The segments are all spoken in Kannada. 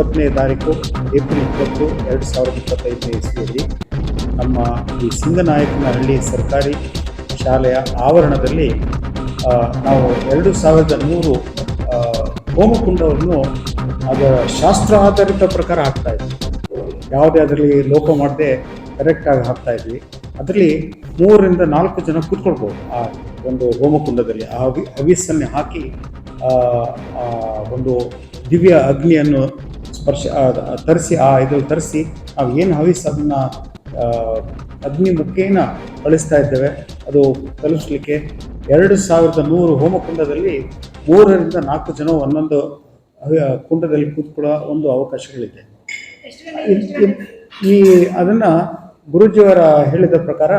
ಇಪ್ಪತ್ತನೇ ತಾರೀಕು ಏಪ್ರಿಲ್ ಇಪ್ಪತ್ತು, ಎರಡು ಸಾವಿರದ ಇಪ್ಪತ್ತೈದನೇ ಇಸ್ವಿಯಲ್ಲಿ ನಮ್ಮ ಈ ಸಿಂಗನಾಯಕನಹಳ್ಳಿ ಸರ್ಕಾರಿ ಶಾಲೆಯ ಆವರಣದಲ್ಲಿ ನಾವು ಎರಡು ಸಾವಿರದ ನೂರು ಹೋಮಕುಂಡವನ್ನು ಅದರ ಶಾಸ್ತ್ರ ಆಧಾರಿತ ಪ್ರಕಾರ ಹಾಕ್ತಾ ಇದ್ವಿ. ಯಾವುದೇ ಅದರಲ್ಲಿ ಲೋಪ ಮಾಡದೆ ಕರೆಕ್ಟಾಗಿ ಹಾಕ್ತಾ ಇದ್ವಿ. ಅದರಲ್ಲಿ ಮೂರರಿಂದ ನಾಲ್ಕು ಜನ ಕೂತ್ಕೊಳ್ಬೋದು ಆ ಒಂದು ಹೋಮಕುಂಡದಲ್ಲಿ. ಆ ಹವಿ ಹಾಕಿ ಒಂದು ದಿವ್ಯ ಅಗ್ನಿಯನ್ನು ಸ್ಪರ್ಶ ತರಿಸಿ ಆ ಇದು ತರಿಸಿ ನಾವು ಏನು ಹವಿಸ್ ಅದನ್ನ ಅಗ್ನಿ ಮುಖೇನ ಕಳಿಸ್ತಾ ಇದ್ದೇವೆ ಅದು ತಲುಪಿಸ್ಲಿಕ್ಕೆ ಎರಡು ಸಾವಿರದ ನೂರು ಹೋಮಕುಂಡದಲ್ಲಿ ಮೂರರಿಂದ ನಾಲ್ಕು ಜನ ಒಂದೊಂದು ಕುಂಡದಲ್ಲಿ ಕೂತ್ಕೊಳ್ಳೋ ಒಂದು ಅವಕಾಶಗಳಿದೆ. ಈ ಅದನ್ನು ಗುರುಜಿಯವರ ಹೇಳಿದ ಪ್ರಕಾರ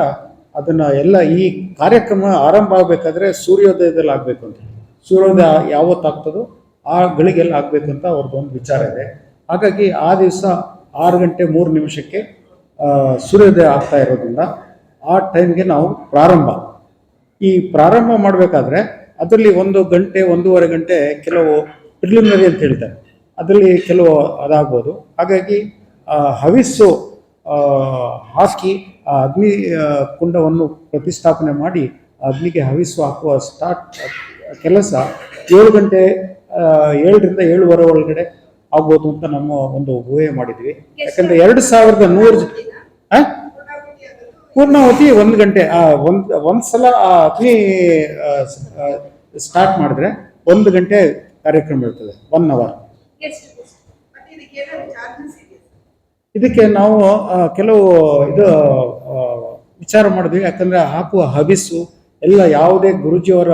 ಅದನ್ನು ಎಲ್ಲ ಈ ಕಾರ್ಯಕ್ರಮ ಆರಂಭ ಆಗಬೇಕಾದ್ರೆ ಸೂರ್ಯೋದಯದಲ್ಲಿ ಆಗಬೇಕು ಅಂತ. ಸೂರ್ಯೋದಯ ಯಾವತ್ತಾಗ್ತದೋ ಆ ಗಳಿಗೆಲ್ಲ ಆಗಬೇಕು ಅಂತ ಅವ್ರದ್ದು ಒಂದು ವಿಚಾರ ಇದೆ. ಹಾಗಾಗಿ ಆ ದಿವಸ ಆರು ಗಂಟೆ ಮೂರು ನಿಮಿಷಕ್ಕೆ ಸೂರ್ಯೋದಯ ಆಗ್ತಾ ಇರೋದ್ರಿಂದ ಆ ಟೈಮ್ಗೆ ನಾವು ಪ್ರಾರಂಭ. ಈ ಪ್ರಾರಂಭ ಮಾಡಬೇಕಾದ್ರೆ ಅದರಲ್ಲಿ ಒಂದು ಗಂಟೆ, ಒಂದೂವರೆ ಗಂಟೆ ಕೆಲವು ಪ್ರಿಲಿಮಿನರಿ ಅಂತ ಹೇಳ್ತಾರೆ. ಅದರಲ್ಲಿ ಕೆಲವು ಅದಾಗ್ಬೋದು. ಹಾಗಾಗಿ ಹವಿಸ್ಸು ಹಾಕಿ ಅಗ್ನಿ ಕುಂಡವನ್ನು ಪ್ರತಿಷ್ಠಾಪನೆ ಮಾಡಿ ಅಗ್ನಿಗೆ ಹವಿಸ್ಸು ಹಾಕುವ ಸ್ಟಾರ್ಟ್ ಕೆಲಸ ಏಳು ಗಂಟೆ ಏಳರಿಂದ ಏಳುವರೆ ಒಳಗಡೆ ಆಗ್ಬೋದು ಅಂತ ನಮ್ಮ ಒಂದು ಊಹೆ ಮಾಡಿದ್ವಿ. ಯಾಕಂದ್ರೆ ಎರಡು ಸಾವಿರದ ನೂರು ಜ- ಪೂರ್ಣಾವತಿ ಒಂದು ಗಂಟೆ ಆ, ಒಂದ್ ಒಂದ್ ಸಲ ಆ ಅಗ್ನಿ ಸ್ಟಾರ್ಟ್ ಮಾಡಿದ್ರೆ ಒಂದು ಗಂಟೆ ಕಾರ್ಯಕ್ರಮ ಇರ್ತದೆ ಒನ್ ಅವರ್ ಇದಕ್ಕೆ ನಾವು ಕೆಲವು ಇದು ವಿಚಾರ ಮಾಡಿದ್ವಿ. ಯಾಕಂದ್ರೆ ಹಾಕುವ ಹಬಿಸ್ಸು ಎಲ್ಲ ಯಾವುದೇ ಗುರುಜಿಯವರ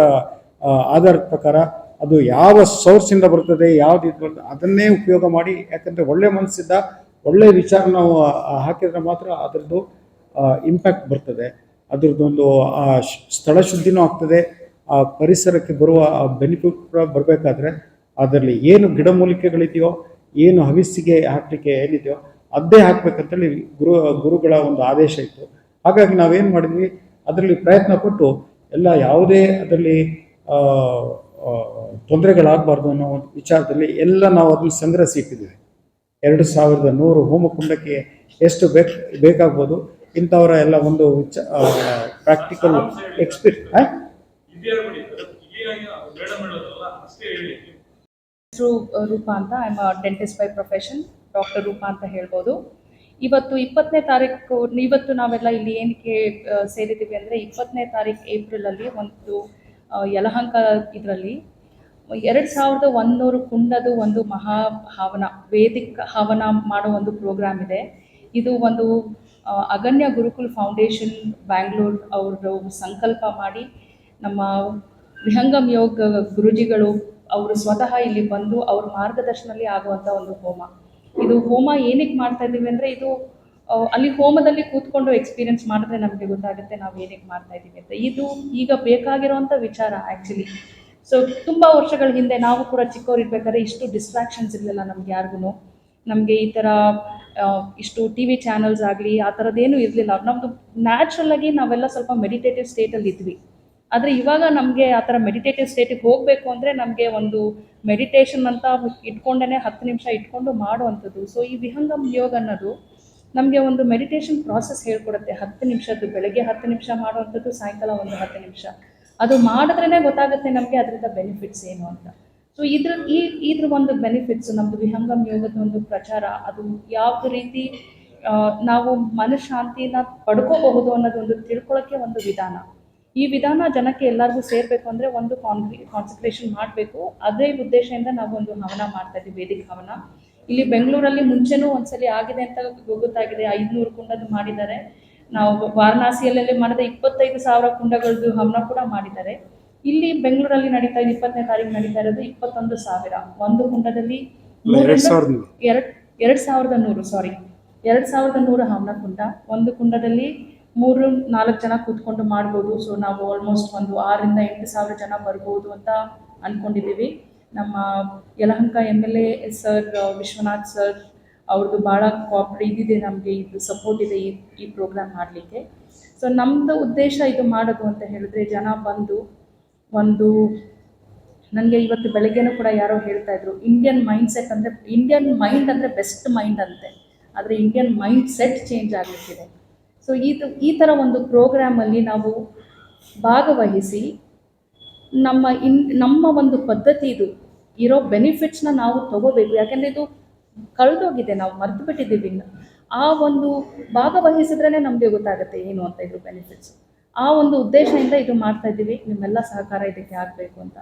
ಆಧಾರದ ಪ್ರಕಾರ ಅದು ಯಾವ ಸೋರ್ಸಿಂದ ಬರ್ತದೆ ಯಾವ್ದು ಇದು ಬರ್ತದೆ ಅದನ್ನೇ ಉಪಯೋಗ ಮಾಡಿ, ಯಾಕಂದ್ರೆ ಒಳ್ಳೆ ಮನಸ್ಸಿಂದ ಒಳ್ಳೆ ವಿಚಾರ ನಾವು ಹಾಕಿದ್ರೆ ಮಾತ್ರ ಅದರದ್ದು ಇಂಪ್ಯಾಕ್ಟ್ ಬರ್ತದೆ. ಅದ್ರದ್ದೊಂದು ಸ್ಥಳ ಶುದ್ಧಿನೂ ಆಗ್ತದೆ. ಆ, ಪರಿಸರಕ್ಕೆ ಬರುವ ಬೆನಿಫಿಟ್ ಕೂಡ ಬರಬೇಕಾದ್ರೆ ಅದರಲ್ಲಿ ಏನು ಗಿಡಮೂಲಿಕೆಗಳಿದೆಯೋ ಏನು ಹವಿಸ್ಸಿಗೆ ಹಾಕಲಿಕ್ಕೆ ಏನಿದೆಯೋ ಅದೇ ಹಾಕ್ಬೇಕಂತೇಳಿ ಗುರು, ಗುರುಗಳ ಒಂದು ಆದೇಶ ಇತ್ತು. ಹಾಗಾಗಿ ನಾವೇನು ಮಾಡಿದ್ವಿ, ಅದರಲ್ಲಿ ಪ್ರಯತ್ನ ಪಟ್ಟು ಎಲ್ಲ ಯಾವುದೇ ಅದರಲ್ಲಿ ತೊಂದರೆಗಳಾಗಬಾರ್ದು ಅನ್ನೋ ಒಂದು ವಿಚಾರದಲ್ಲಿ ಎಲ್ಲ ನಾವು ಅದನ್ನು ಸಂಗ್ರಹಿಸಿ ಇಟ್ಟಿದ್ದೀವಿ. ಎರಡು ಸಾವಿರದ ನೂರು ಹೋಮಕುಂಡಕ್ಕೆ ಎಷ್ಟು ಬೇಕು, ಬೇಕಾಗ್ಬೋದು, ಇಂಥವರ ಎಲ್ಲ ಒಂದು ವಿಚ ಪ್ರಾಕ್ಟಿಕಲ್ ಎಕ್ಸ್ಪೀರಿಯನ್ಸ್ ಹೆಸರು ರೂಪಾ ಅಂತ I am dentist by profession doctor Roopa ಅಂತ ಹೇಳ್ಬೋದು. ಇವತ್ತು ಇಪ್ಪತ್ತನೇ ತಾರೀಕು, ಇವತ್ತು ನಾವೆಲ್ಲ ಇಲ್ಲಿ ಏನಕ್ಕೆ ಸೇರಿದ್ದೀವಿ ಅಂದರೆ, ಇಪ್ಪತ್ತನೇ ತಾರೀಕು ಏಪ್ರಿಲಲ್ಲಿ ಒಂದು ಯಲಹಂಕ ಇದರಲ್ಲಿ ಎರಡು ಸಾವಿರದ ಒಂದುನೂರು ಕುಂಡದು ಒಂದು ಮಹಾ ಹವನ ವೇದಿಕ ಹವನ ಮಾಡೋ ಒಂದು ಪ್ರೋಗ್ರಾಮ್ ಇದೆ. ಇದು ಒಂದು ಅಗನ್ಯ ಗುರುಕುಲ್ ಫೌಂಡೇಶನ್ ಬ್ಯಾಂಗ್ಳೂರ್ ಅವರು ಸಂಕಲ್ಪ ಮಾಡಿ ನಮ್ಮ ವಿಹಂಗಮ್ ಯೋಗ ಗುರುಜಿಗಳು ಅವರು ಸ್ವತಃ ಇಲ್ಲಿ ಬಂದು ಅವ್ರ ಮಾರ್ಗದರ್ಶನದಲ್ಲಿ ಆಗುವಂಥ ಒಂದು ಹೋಮ. ಇದು ಹೋಮ ಏನಕ್ಕೆ ಮಾಡ್ತಾ ಇದ್ದೀವಿ ಅಂದರೆ ಇದು ಅಲ್ಲಿ ಹೋಮದಲ್ಲಿ ಕೂತ್ಕೊಂಡು ಎಕ್ಸ್ಪೀರಿಯನ್ಸ್ ಮಾಡಿದ್ರೆ ನಮಗೆ ಗೊತ್ತಾಗುತ್ತೆ ನಾವು ಏನಕ್ಕೆ ಮಾಡ್ತಾ ಇದ್ದೀವಿ ಅಂತ. ಇದು ಈಗ ಬೇಕಾಗಿರೋವಂಥ ವಿಚಾರ ಆ್ಯಕ್ಚುಲಿ ಸೊ ತುಂಬ ವರ್ಷಗಳ ಹಿಂದೆ ನಾವು ಕೂಡ ಚಿಕ್ಕವರಿರ್ಬೇಕಾದ್ರೆ ಇಷ್ಟು ಡಿಸ್ಟ್ರಾಕ್ಷನ್ಸ್ ಇರಲಿಲ್ಲ ನಮ್ಗೆ ಯಾರಿಗೂ ನಮಗೆ ಈ ಥರ ಇಷ್ಟು ಟಿ ವಿ ಚಾನಲ್ಸ್ ಆಗಲಿ, ಆ ಥರದ್ದೇನು ಇರಲಿಲ್ಲ. ನಮ್ಮದು ನ್ಯಾಚುರಲಾಗಿ ನಾವೆಲ್ಲ ಸ್ವಲ್ಪ ಮೆಡಿಟೇಟಿವ್ ಸ್ಟೇಟಲ್ಲಿ ಇದ್ವಿ. ಆದರೆ ಇವಾಗ ನಮಗೆ ಆ ಥರ ಮೆಡಿಟೇಟಿವ್ ಸ್ಟೇಟಿಗೆ ಹೋಗಬೇಕು ಅಂದರೆ ನಮಗೆ ಒಂದು ಮೆಡಿಟೇಷನ್ ಅಂತ ಇಟ್ಕೊಂಡೇ ಹತ್ತು ನಿಮಿಷ ಇಟ್ಕೊಂಡು ಮಾಡುವಂಥದ್ದು. ಸೊ ಈ ವಿಹಂಗಮ್ ಯೋಗ ಅನ್ನೋದು ನಮಗೆ ಒಂದು ಮೆಡಿಟೇಷನ್ ಪ್ರಾಸೆಸ್ ಹೇಳ್ಕೊಡುತ್ತೆ. ಹತ್ತು ನಿಮಿಷದ್ದು ಬೆಳಗ್ಗೆ ಹತ್ತು ನಿಮಿಷ ಮಾಡುವಂಥದ್ದು, ಸಾಯಂಕಾಲ ಒಂದು ಹತ್ತು ನಿಮಿಷ. ಅದು ಮಾಡಿದ್ರೇ ಗೊತ್ತಾಗುತ್ತೆ ನಮಗೆ ಅದರಿಂದ ಬೆನಿಫಿಟ್ಸ್ ಏನು ಅಂತ. ಸೊ ಇದ್ರ ಈ, ಇದ್ರ ಒಂದು ಬೆನಿಫಿಟ್ಸ್ ನಮ್ಮದು ವಿಹಂಗಮ್ ಯೋಗದ ಒಂದು ಪ್ರಚಾರ, ಅದು ಯಾವ ರೀತಿ ನಾವು ಮನಃಶಾಂತಿನ ಪಡ್ಕೋಬಹುದು ಅನ್ನೋದೊಂದು ತಿಳ್ಕೊಳ್ಳೋಕ್ಕೆ ಒಂದು ವಿಧಾನ. ಈ ವಿಧಾನ ಜನಕ್ಕೆ ಎಲ್ಲರಿಗೂ ಸೇರಬೇಕು ಅಂದರೆ ಒಂದು ಕಾನ್ ಕಾನ್ಸಂಟ್ರೇಷನ್ ಮಾಡಬೇಕು. ಅದೇ ಉದ್ದೇಶದಿಂದ ನಾವು ಒಂದು ಹವನ ಮಾಡ್ತಾ ಇದ್ದೀವಿ, ವೇದಿಕ ಹವನ. ಇಲ್ಲಿ ಬೆಂಗಳೂರಲ್ಲಿ ಮುಂಚೆನೂ ಒಂದ್ಸಲಿ ಆಗಿದೆ ಅಂತ ಗೊತ್ತಾಗಿದೆ. ಐದ್ನೂರು ಕುಂಡದ್ದು ಮಾಡಿದ್ದಾರೆ. ನಾವು ವಾರಣಾಸಿಯಲ್ಲೇ ಮಾಡಿದ ಇಪ್ಪತ್ತೈದು ಸಾವಿರ ಕುಂಡಗಳದ್ದು ಹವನ ಕೂಡ ಮಾಡಿದ್ದಾರೆ. ಇಲ್ಲಿ ಬೆಂಗಳೂರಲ್ಲಿ ನಡೀತಾ ಇದೆ ಇಪ್ಪತ್ತನೇ ತಾರೀಕು ನಡೀತಾ ಇರೋದು ಇಪ್ಪತ್ತೊಂದು ಸಾವಿರ. ಒಂದು ಕುಂಡದಲ್ಲಿ ಎರಡ್ ಸಾವಿರದ ನೂರು. ಎರಡು ಎರಡು ಸಾವಿರದ ನೂರು ಸಾರಿ ಎರಡ್ ಸಾವಿರದ ನೂರು ಹವನ ಕುಂಡ. ಒಂದು ಕುಂಡದಲ್ಲಿ ಮೂರು ನಾಲ್ಕು ಜನ ಕೂತ್ಕೊಂಡು ಮಾಡ್ಬೋದು. ಸೊ ನಾವು ಆಲ್ಮೋಸ್ಟ್ ಒಂದು ಆರರಿಂದ ಎಂಟು ಸಾವಿರ ಜನ ಬರ್ಬೋದು ಅಂತ ಅಂದ್ಕೊಂಡಿದ್ದೀವಿ ನಮ್ಮ Yelahanka M L A sir Vishwanath sir ಅವ್ರದ್ದು ಭಾಳ ಕಾಪ್ರೆ ಇದಿದೆ ನಮಗೆ ಇದು ಸಪೋರ್ಟ್ ಇದೆ ಈ ಈ ಪ್ರೋಗ್ರಾಮ್ ಮಾಡಲಿಕ್ಕೆ. ಸೊ ನಮ್ಮದು ಉದ್ದೇಶ ಇದು ಮಾಡೋದು ಅಂತ ಹೇಳಿದ್ರೆ ಜನ ಬಂದು ಒಂದು ನನಗೆ ಇವತ್ತು ಬೆಳಗ್ಗೆನೂ ಕೂಡ ಯಾರೋ ಹೇಳ್ತಾ ಇದ್ರು ಇಂಡಿಯನ್ ಮೈಂಡ್ ಸೆಟ್ ಅಂದರೆ ಇಂಡಿಯನ್ ಮೈಂಡ್ ಅಂದರೆ ಬೆಸ್ಟ್ ಮೈಂಡ್ ಅಂತೆ. ಆದರೆ ಇಂಡಿಯನ್ ಮೈಂಡ್ ಸೆಟ್ ಚೇಂಜ್ ಆಗಲಿಕ್ಕಿದೆ. ಸೊ ಇದು, ಈ ಥರ ಒಂದು ಪ್ರೋಗ್ರಾಮಲ್ಲಿ ನಾವು ಭಾಗವಹಿಸಿ ನಮ್ಮ ಇನ್, ನಮ್ಮ ಒಂದು ಪದ್ಧತಿ ಇದು. ಇರೋ ಬೆನಿಫಿಟ್ಸ್ನ ನಾವು ತಗೋಬೇಕು. ಯಾಕೆಂದರೆ ಇದು ಕಳೆದೋಗಿದೆ, ನಾವು ಮರೆತು ಬಿಟ್ಟಿದ್ದೀವಿ ಆ ಒಂದು ಭಾಗವಹಿಸಿದ್ರೇ ನಮಗೆ ಗೊತ್ತಾಗುತ್ತೆ ಏನು ಅಂತ ಇದ್ರ ಬೆನಿಫಿಟ್ಸ್ ಆ ಒಂದು ಉದ್ದೇಶದಿಂದ ಇದು ಮಾಡ್ತಾ ಇದ್ದೀವಿ. ನಿಮ್ಮೆಲ್ಲ ಸಹಕಾರ ಇದಕ್ಕೆ ಆಗಬೇಕು ಅಂತ.